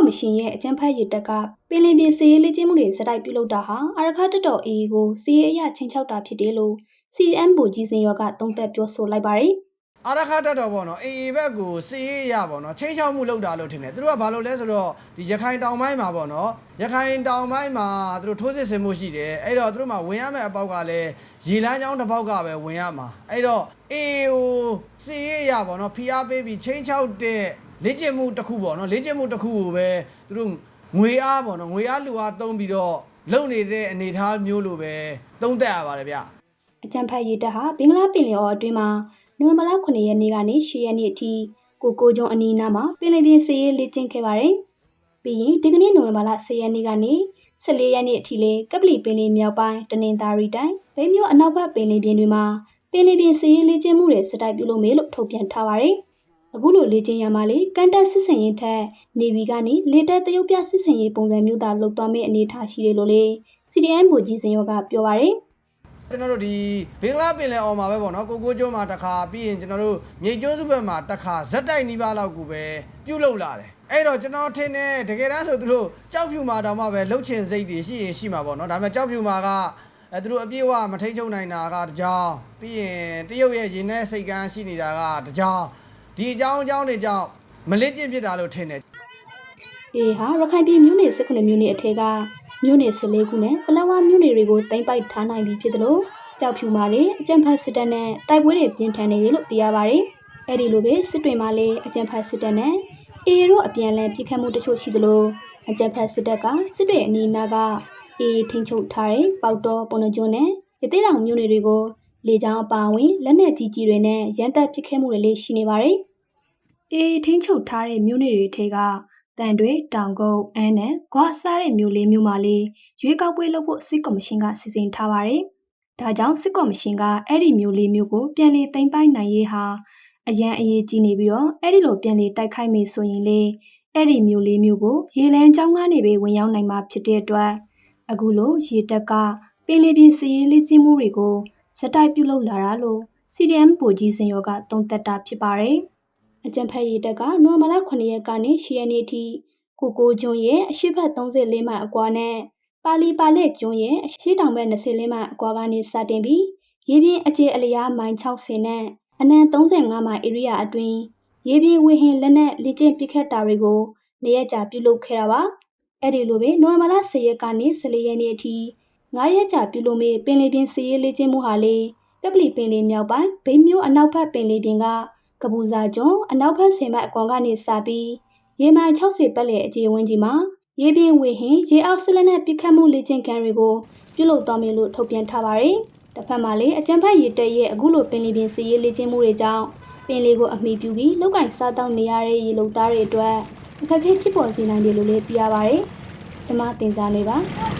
ကော့မရှင်ရဲ့အကြမ်းဖက်ရည်တက်ကပင်လင်ပြင်စီရေးလေ့ကျင့်မှုတွေစတိုက်ပြုလုပ်တာဟာအာရခတ်တတော်အေကိုစီရေးအရချင်းချောက်တာဖြစ်တယ်လို့ CDM ဗိုလ်ကြီးစင်ရောကသုံးသပ်ပြောဆိုလိုက်ပါတယ်အာရခတ်တက်တော့ပေါ့နော်အေအေဘက်ကိုစီရေးရပေါ့နော်ချင်းချောက်မှုလုပ်တာလို့ထင်တယ်သူတို့ကဘာလို့လဲဆိုတော့ဒီရခိုင်တောင်ပိုင်းမှာပေါ့နော်ရခိုင်တောင်ပိုင်းမှာသူတို့ထိုးစစ်ဆင်မှုရှိတယ်အဲ့တော့သူတို့မှာဝင်ရမယ့်အပေါက်ကလည်းရေလမ်းကြောင်းတစ်ပေါက်ကပဲဝင်ရမှာအဲ့တော့အေအေကိုစီရေးရပေါ့နော်ဖိအားပေးပြီးချင်းချောက်တဲ့ လေ့ကျင့်မှုတစ်ခုပေါ့နော်လေ့ကျင့်မှုတစ်ခုကိုပဲသူတို့ငွေအားပေါ့နော်ငွေအားလူအားသုံးပြီးတော့လုပ်နေတဲ့အနေအထားမျိုးလိုပဲသုံးသပ်ရပါတယ်ဗျအကြံဖတ်ရည်တက်ဟာဘင်္ဂလားပင်လယ်အော်အတွင်းမှာနိုဝင်ဘာလ9ရက်နေ့ကနေ10ရက်နေ့အထိကိုကိုကျုံအနီးနားမှာပင်လယ်ပြင်စီရေးလေ့ကျင့်ခဲ့ပါတယ်။ပြီးရင်ဒီကနေ့နိုဝင်ဘာလ10ရက်နေ့ကနေ14ရက်နေ့အထိလေကပလီပင်လယ်မြောက်ပိုင်းတနင်္သာရီတိုင်းဗိမ်းမြို့အနောက်ဘက်ပင်လယ်ပြင်တွေမှာပင်လယ်ပြင်စီရေးလေ့ကျင့်မှုတွေစတိုက်ပြုလုပ်မယ်လို့ထုတ်ပြန်ထားပါတယ်။ အခုလိုလေ့ကျင့်ရမှာလေကန်တက်စစ်စင်ရင်ထက်နေဗီကနေလေတက်တရုတ်ပြစစ်စင်ရေးပုံစံမျိုးသာလုပ်သွားမယ့်အနေအထားရှိတယ်လို့လေ CDN ဗိုလ်ကြီးစင်ရောကပြောပါတယ်။ကျွန်တော်တို့ဒီဘင်္ဂလားပင်လယ်အော်မှာပဲပေါ့နော်ကိုကိုကျွန်းမှာတစ်ခါပြီးရင်ကျွန်တော်တို့မြေကျွန်းစုဘက်မှာတစ်ခါဇက်တိုက်နီးပါးလောက်ကိုပဲပြုတ်လုလာတယ်အဲ့တော့ကျွန်တော်ထင်တယ်တကယ်တမ်းဆိုသူတို့ကြောက်ဖြူမာတောင်မှပဲလှုပ်ချင်စိတ်တွေရှိရင်ရှိမှာပေါ့နော်ဒါပေမဲ့ကြောက်ဖြူမာကအဲသူတို့အပြည့်အဝမထိန်ချုပ်နိုင်တာကတကြောင်ပြီးရင်တရုတ်ရဲ့ရင်ထဲစိတ်ကန်းရှိနေတာကတကြောင် ဒီအကြောင်းအကြောင်းတွေကြောင့်မလစ်ကျင့်ဖြစ်တာလို့ထင်တယ်အေးဟာရခိုင်ပြည်မြို့နယ်19မြို့နယ်အထက်ကမြို့နယ်14ခုနဲ့ပလောဝမြို့နယ်တွေကိုတင်ပိုက်ထားနိုင်ပြီဖြစ်တယ်လို့ကြောက်ဖြူမာလေအကြံဖတ်စစ်တပ်နဲ့တိုက်ပွဲတွေပြင်းထန်နေတယ်လို့သိရပါတယ်။အဲ့ဒီလိုပဲစစ်တွေမှာလေအကြံဖတ်စစ်တပ်နဲ့အေးတို့အပြန်အလှန်ပြစ်ခတ်မှုတချို့ရှိသလိုအကြံဖတ်စစ်တပ်ကစစ်တွေအနီးနားကအေးထိန်ချုပ်ထားတဲ့ပေါတော်ပုံနှကျွန်းနဲ့ရသေးတောင်မြို့နယ်တွေကို လေကြောင်းအပါအဝင်လက်နက်ကြီးကြီးတွေနဲ့ရန်တပ်ပစ်ခတ်မှုတွေလည်းရှိနေပါတယ်။အေးထိန်ချုပ်ထားတဲ့မြို့နယ်တွေထဲကတန်တွေတောင်ကုန်းအန်းနဲ့ဂွစားတဲ့မျိုးလေးမျိုးမှလေးရွေးကောက်ပွဲလုပ်ဖို့စစ်ကော်မရှင်ကစီစဉ်ထားပါတယ်။ဒါကြောင့်စစ်ကော်မရှင်ကအဲ့ဒီမျိုးလေးမျိုးကိုပြန်လည်သိမ်းပိုက်နိုင်ရေးဟာအရန်အရေးကြီးနေပြီးတော့အဲ့ဒီလိုပြန်လည်တိုက်ခိုက်မယ်ဆိုရင်လေအဲ့ဒီမျိုးလေးမျိုးကိုရေလန်းချောင်းကနေပဲဝင်ရောက်နိုင်မှာဖြစ်တဲ့အတွက်အခုလိုရေတက်ကပင်လယ်ပြင်စီရေးလေ့ကျင့်မှုတွေကို စတိုက်ပြုလုပ်လာတာလို့ CDM ဗိုလ်ကြီးစင်ရောကသုံးသက်တာဖြစ်ပါတယ်။အကြံဖက်ရည်တက်ကနိုဝင်ဘာလ9ရက်ကနေ10ရက်နေ့ထိကိုကိုကျွန်းရဲ့အရှိတ်ဘက်34မိုင်အကွာနဲ့ပါလီပါလက်ကျွန်းရဲ့အရှိတောင်ဘက်24မိုင်အကွာကနေစတင်ပြီးရေပြင်အကျယ်အလျားမိုင်60နဲ့အနံ35မိုင်ဧရိယာအတွင်းရေပြင်ဝေဟင်လက်နက်လေ့ကျင့်ပစ်ခတ်တာတွေကိုနေရက်ကြာပြုလုပ်ခဲ့တာပါအဲ့ဒီလိုပဲနိုဝင်ဘာလ10ရက်ကနေ14ရက်နေ့အထိ 9ရက်ကြာပြုလုပ်မယ့်ပင်လယ်ပြင်စီရေးလေ့ကျင့်မှုဟာလေကပလီပင်လယ်မြောက်ပိုင်းဗိမ်းမြို့အနောက်ဘက်ပင်လယ်ပြင်ကကပူဇာကျွန်းအနောက်ဘက်ဆင်မအကွန်ကနေစပြီးရေမိုင်60ပတ်လည်အကျေဝန်းကြီးမှာရေပြင်းဝေဟင်ရေအောက်ဆလနဲ့ပြစ်ခတ်မှုလေ့ကျင့်ခန်းတွေကိုပြုလုပ်သွားမယ်လို့ထုတ်ပြန်ထားပါတယ်။တစ်ဖက်မှာလည်းအကြံဖက်ရေတက်ရဲ့အခုလိုပင်လယ်ပြင်စီရေးလေ့ကျင့်မှုတွေကြောင့်ပင်လယ်ကိုအမိပြုပြီးလောက်ကင်စားတောက်နေရတဲ့ရေလုံသားတွေအတွက်အခက်အခဲဖြစ်ပေါ်စေနိုင်တယ်လို့လည်းသိရပါတယ်။ကျွန်မတင်စားနေပါ။